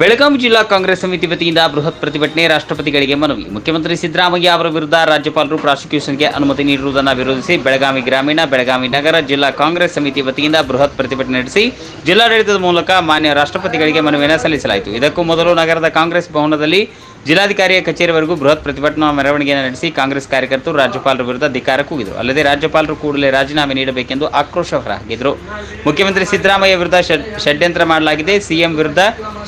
ಬೆಳಗಾವಿ ಜಿಲ್ಲಾ ಕಾಂಗ್ರೆಸ್ ಸಮಿತಿ ವತಿಯಿಂದ ಬೃಹತ್ ಪ್ರತಿಭಟನೆ ರಾಷ್ಟ್ರಪತಿಗಳಿಗೆ ಮನವಿ. ಮುಖ್ಯಮಂತ್ರಿ ಸಿದ್ದರಾಮಯ್ಯ ಅವರ ವಿರುದ್ಧ ರಾಜ್ಯಪಾಲರು ಪ್ರಾಸಿಕ್ಯೂಷನ್ಗೆ ಅನುಮತಿ ನೀಡಿರುವುದನ್ನು ವಿರೋಧಿಸಿ ಬೆಳಗಾವಿ ಗ್ರಾಮೀಣ, ಬೆಳಗಾವಿ ನಗರ ಜಿಲ್ಲಾ ಕಾಂಗ್ರೆಸ್ ಸಮಿತಿ ವತಿಯಿಂದ ಬೃಹತ್ ಪ್ರತಿಭಟನೆ ನಡೆಸಿ ಜಿಲ್ಲಾಡಳಿತದ ಮೂಲಕ ಮಾನ್ಯ ರಾಷ್ಟ್ರಪತಿಗಳಿಗೆ ಮನವಿಯನ್ನು ಸಲ್ಲಿಸಲಾಯಿತು. ಇದಕ್ಕೂ ಮೊದಲು ನಗರದ ಕಾಂಗ್ರೆಸ್ ಭವನದಲ್ಲಿ ಜಿಲ್ಲಾಧಿಕಾರಿಯ ಕಚೇರಿವರೆಗೂ ಬೃಹತ್ ಪ್ರತಿಭಟನಾ ಮೆರವಣಿಗೆಯನ್ನು ನಡೆಸಿ ಕಾಂಗ್ರೆಸ್ ಕಾರ್ಯಕರ್ತರು ರಾಜ್ಯಪಾಲರ ವಿರುದ್ಧ ಧಿಕ್ಕಾರ ಕೂಗಿದರು. ಅಲ್ಲದೆ ರಾಜ್ಯಪಾಲರು ಕೂಡಲೇ ರಾಜೀನಾಮೆ ನೀಡಬೇಕೆಂದು ಆಕ್ರೋಶ ಹೊರಹಾಕಿದರು ಮುಖ್ಯಮಂತ್ರಿ ಸಿದ್ದರಾಮಯ್ಯ ವಿರುದ್ಧ ಷಡ್- ಷಡ್ಯಂತ್ರ ಮಾಡಲಾಗಿದೆ. ಸಿಎಂ ವಿರುದ್ಧ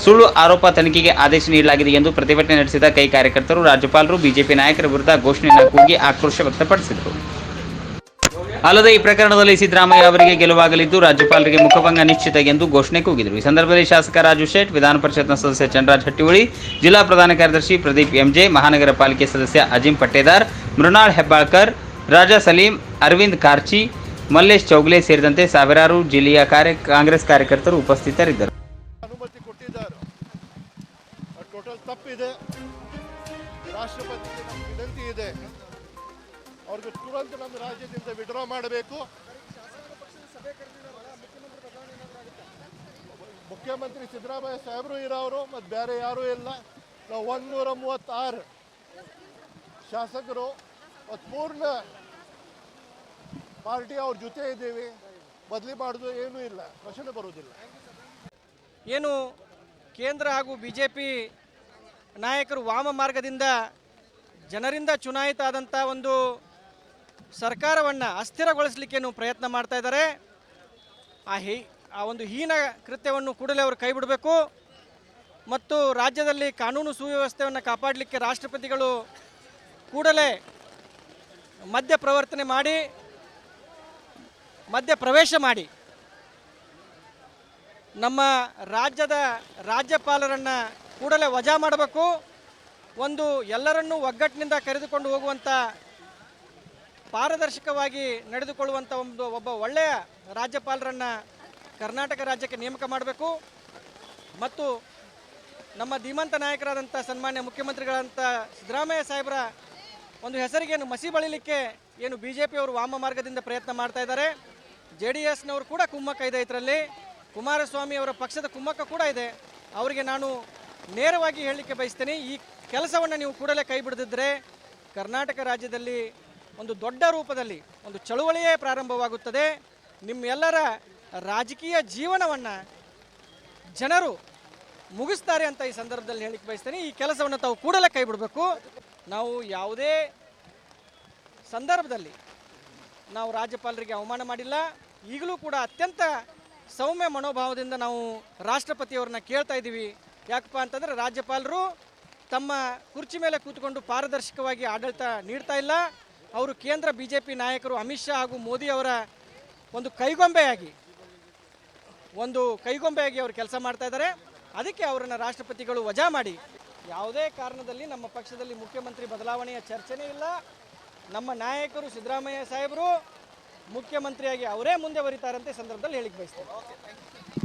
ಸುಳ್ಳು ಆರೋಪ ತನಿಖೆಗೆ ಆದೇಶ ನೀಡಲಾಗಿದೆ ಎಂದು ಪ್ರತಿಭಟನೆ ನಡೆಸಿದ ಕೈ ಕಾರ್ಯಕರ್ತರು, ರಾಜ್ಯಪಾಲರು, ಬಿಜೆಪಿ ನಾಯಕರ ವಿರುದ್ಧ ಘೋಷಣೆಯನ್ನು ಕೂಗಿ ಆಕ್ರೋಶ ವ್ಯಕ್ತಪಡಿಸಿದರು. ಅಲ್ಲದೆ ಈ ಪ್ರಕರಣದಲ್ಲಿ ಸಿದ್ದರಾಮಯ್ಯ ಅವರಿಗೆ ಗೆಲುವಾಗಲಿದ್ದು ರಾಜ್ಯಪಾಲರಿಗೆ ಮುಖಭಂಗ ನಿಶ್ಚಿತ ಎಂದು ಘೋಷಣೆ ಕೂಗಿದರು. ಈ ಸಂದರ್ಭದಲ್ಲಿ ಶಾಸಕ ರಾಜು ಶೇಟ್, ವಿಧಾನ ಪರಿಷತ್ನ ಸದಸ್ಯ ಚಂದ್ರರಾಜ್ ಹಟ್ಟಿಹೊಳಿ, ಜಿಲ್ಲಾ ಪ್ರಧಾನ ಕಾರ್ಯದರ್ಶಿ ಪ್ರದೀಪ್ ಎಂಜೆ, ಮಹಾನಗರ ಪಾಲಿಕೆ ಸದಸ್ಯ ಅಜಿಂ ಪಟ್ಟೇದಾರ್, ಮೃಣಾಳ್ ಹೆಬ್ಬಾಳ್ಕರ್, ರಾಜಾ ಸಲೀಂ, ಅರವಿಂದ್ ಕಾರ್ಚಿ, ಮಲ್ಲೇಶ್ ಚೌಗ್ಲೆ ಸೇರಿದಂತೆ ಸಾವಿರಾರು ಜಿಲ್ಲೆಯ ಕಾರ್ಯ, ಕಾಂಗ್ರೆಸ್ ಕಾರ್ಯಕರ್ತರು ಉಪಸ್ಥಿತರಿದ್ದರು. ನಮ್ಮ ವಿನಂತಿ ಇದೆ. ಅವ್ರಿಗೆ ತುರಂತ ನಮ್ಮ ರಾಜ್ಯದಿಂದ ವಿಡ್ರಾ ಮಾಡಬೇಕು. ಮುಖ್ಯಮಂತ್ರಿ ಸಿದ್ದರಾಮಯ್ಯ ಸಾಹೇಬರು ಇರೋರು ಮತ್ತು ಬೇರೆ ಯಾರೂ ಇಲ್ಲ. ನಾವು ಒಂದೂರ ಮೂವತ್ತಾರು ಶಾಸಕರು ಮತ್ತು ಪೂರ್ಣ ಪಾರ್ಟಿ ಅವ್ರ ಜೊತೆ ಇದ್ದೀವಿ. ಬದಲಿ ಮಾಡೋದು ಏನೂ ಇಲ್ಲ. ಪ್ರಶ್ನೆ ಬರೋದಿಲ್ಲ ಏನು ಕೇಂದ್ರ ಹಾಗೂ ಬಿ ಜೆ ಪಿ ನಾಯಕರು ವಾಮ ಮಾರ್ಗದಿಂದ ಜನರಿಂದ ಚುನಾಯಿತ ಆದಂಥ ಒಂದು ಸರ್ಕಾರವನ್ನು ಅಸ್ಥಿರಗೊಳಿಸಲಿಕ್ಕೇನು ಪ್ರಯತ್ನ ಮಾಡ್ತಾ ಇದ್ದಾರೆ. ಆ ಹೀ, ಆ ಒಂದು ಹೀನ ಕೃತ್ಯವನ್ನು ಕೂಡಲೇ ಅವರು ಕೈ ಬಿಡಬೇಕು ಮತ್ತು ರಾಜ್ಯದಲ್ಲಿ ಕಾನೂನು ಸುವ್ಯವಸ್ಥೆಯನ್ನು ಕಾಪಾಡಲಿಕ್ಕೆ ರಾಷ್ಟ್ರಪತಿಗಳು ಕೂಡಲೇ ಮಧ್ಯ ಪ್ರವರ್ತನೆ ಮಾಡಿ ಮಧ್ಯ ಪ್ರವೇಶ ಮಾಡಿ, ನಮ್ಮ ರಾಜ್ಯದ ರಾಜ್ಯಪಾಲರನ್ನು ಕೂಡಲೇ ವಜಾ ಮಾಡಬೇಕು. ಒಂದು ಎಲ್ಲರನ್ನೂ ಒಗ್ಗಟ್ಟಿನಿಂದ ಕರೆದುಕೊಂಡು ಹೋಗುವಂಥ ಪಾರದರ್ಶಕವಾಗಿ ನಡೆದುಕೊಳ್ಳುವಂಥ ಒಂದು ಒಬ್ಬ ಒಳ್ಳೆಯ ರಾಜ್ಯಪಾಲರನ್ನು ಕರ್ನಾಟಕ ರಾಜ್ಯಕ್ಕೆ ನೇಮಕ ಮಾಡಬೇಕು. ಮತ್ತು ನಮ್ಮ ಧೀಮಂತ ನಾಯಕರಾದಂಥ ಸನ್ಮಾನ್ಯ ಮುಖ್ಯಮಂತ್ರಿಗಳಂಥ ಸಿದ್ದರಾಮಯ್ಯ ಸಾಹೇಬರ ಒಂದು ಹೆಸರಿಗೇನು ಮಸಿ ಬಳಿಲಿಕ್ಕೆ ಏನು ಬಿ ಜೆ ಪಿಯವರು ವಾಮ ಮಾರ್ಗದಿಂದ ಪ್ರಯತ್ನ ಮಾಡ್ತಾ ಇದ್ದಾರೆ. ಜೆ ಡಿ ಎಸ್ನವರು ಕೂಡ ಕುಮ್ಮಕ್ಕ ಇದೆ ಇದರಲ್ಲಿ. ಕುಮಾರಸ್ವಾಮಿ ಅವರ ಪಕ್ಷದ ಕುಮ್ಮಕ್ಕ ಕೂಡ ಇದೆ. ಅವರಿಗೆ ನಾನು ನೇರವಾಗಿ ಹೇಳಲಿಕ್ಕೆ ಬಯಸ್ತೇನೆ, ಈ ಕೆಲಸವನ್ನು ನೀವು ಕೂಡಲೇ ಕೈ ಬಿಡದಿದ್ದರೆ ಕರ್ನಾಟಕ ರಾಜ್ಯದಲ್ಲಿ ಒಂದು ದೊಡ್ಡ ರೂಪದಲ್ಲಿ, ಒಂದು ಚಳುವಳಿಯೇ ಪ್ರಾರಂಭವಾಗುತ್ತದೆ. ನಿಮ್ಮೆಲ್ಲರ ರಾಜಕೀಯ ಜೀವನವನ್ನು ಜನರು ಮುಗಿಸ್ತಾರೆ ಅಂತ ಈ ಸಂದರ್ಭದಲ್ಲಿ ಹೇಳಿಕ್ಕೆ ಬಯಸ್ತೇನೆ. ಈ ಕೆಲಸವನ್ನು ತಾವು ಕೂಡಲೇ ಕೈ ಬಿಡಬೇಕು. ನಾವು ಯಾವುದೇ ಸಂದರ್ಭದಲ್ಲಿ ನಾವು ರಾಜ್ಯಪಾಲರಿಗೆ ಅವಮಾನ ಮಾಡಿಲ್ಲ. ಈಗಲೂ ಕೂಡ ಅತ್ಯಂತ ಸೌಮ್ಯ ಮನೋಭಾವದಿಂದ ನಾವು ರಾಷ್ಟ್ರಪತಿಯವ್ರನ್ನ ಕೇಳ್ತಾ ಇದ್ದೀವಿ. ಯಾಕಪ್ಪ ಅಂತಂದರೆ ರಾಜ್ಯಪಾಲರು ತಮ್ಮ ಕುರ್ಚಿ ಮೇಲೆ ಕೂತ್ಕೊಂಡು ಪಾರದರ್ಶಕವಾಗಿ ಆಡಳಿತ ನೀಡ್ತಾ ಇಲ್ಲ. ಅವರು ಕೇಂದ್ರ ಬಿ ಜೆ ಪಿ ನಾಯಕರು ಅಮಿತ್ ಶಾ ಹಾಗೂ ಮೋದಿ ಅವರ ಒಂದು ಕೈಗೊಂಬೆಯಾಗಿ ಒಂದು ಕೈಗೊಂಬೆಯಾಗಿ ಅವರು ಕೆಲಸ ಮಾಡ್ತಾ ಇದ್ದಾರೆ. ಅದಕ್ಕೆ ಅವರನ್ನು ರಾಷ್ಟ್ರಪತಿಗಳು ವಜಾ ಮಾಡಿ. ಯಾವುದೇ ಕಾರಣದಲ್ಲಿ ನಮ್ಮ ಪಕ್ಷದಲ್ಲಿ ಮುಖ್ಯಮಂತ್ರಿ ಬದಲಾವಣೆಯ ಚರ್ಚೆನೇ ಇಲ್ಲ. ನಮ್ಮ ನಾಯಕರು ಸಿದ್ದರಾಮಯ್ಯ ಸಾಹೇಬರು ಮುಖ್ಯಮಂತ್ರಿಯಾಗಿ ಅವರೇ ಮುಂದೆ ಬರೀತಾರಂತೆ ಸಂದರ್ಭದಲ್ಲಿ ಹೇಳಿಕೆ ಬಯಸ್ತೇನೆ.